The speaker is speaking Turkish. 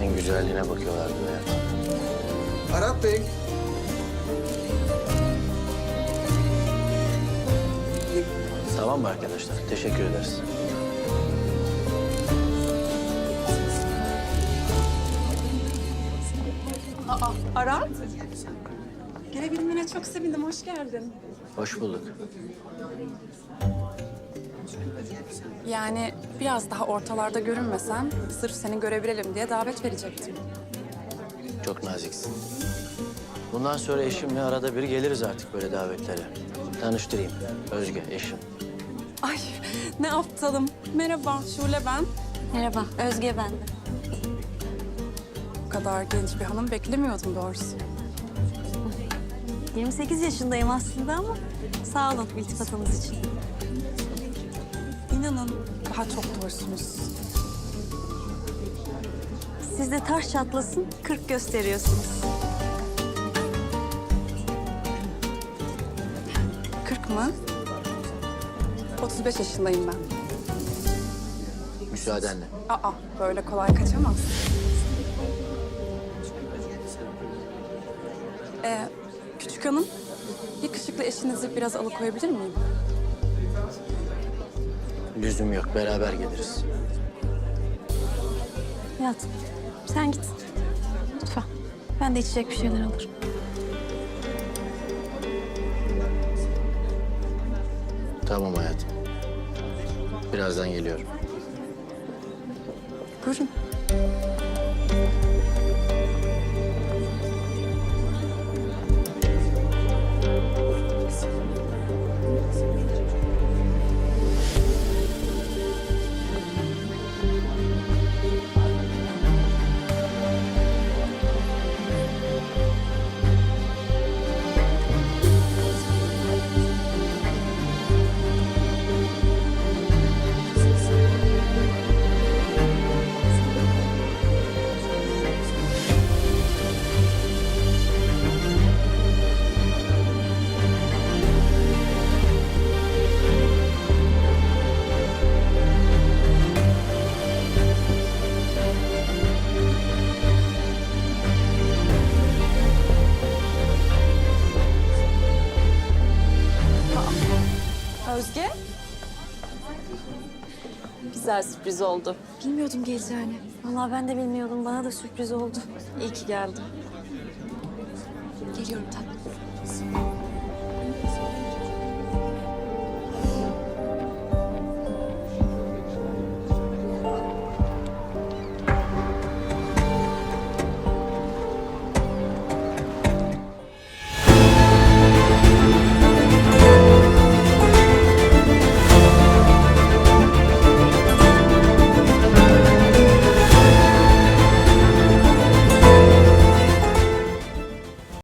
birine bakıyorlardı hayatım. Arat Bey. Tamam mı arkadaşlar? Teşekkür ederiz. Aa, Arat. Gelebilmene çok sevindim, hoş geldin. Hoş bulduk. Yani biraz daha ortalarda görünmesen, sırf seni görebilelim diye davet verecektim. Çok naziksin. Bundan sonra eşimle arada bir geliriz artık böyle davetlere. Tanıştırayım. Özge, eşim. Ay, ne aptalım. Merhaba, Şule ben. Merhaba, Özge ben de. Bu kadar genç bir hanım beklemiyordum doğrusu. 28 yaşındayım aslında ama sağ olun iltifatınız için. İnanın daha çok doğrusunuz. Siz de taş çatlasın, 40 gösteriyorsunuz. 40 mı? 35 yaşındayım ben. Müsaadenle. Aa, böyle kolay kaçamaz. Ee, küçük hanım, yakışıklı eşinizi biraz alıkoyabilir miyim? Lüzum yok. Beraber geliriz. Hayatım, sen git. Lütfen. Ben de içecek bir şeyler alırım. Tamam hayatım. Birazdan geliyorum. Buyurun. Özge? Güzel sürpriz oldu. Bilmiyordum geleceğini. Vallahi ben de bilmiyordum. Bana da sürpriz oldu. İyi ki geldin. Geliyorum tatlım.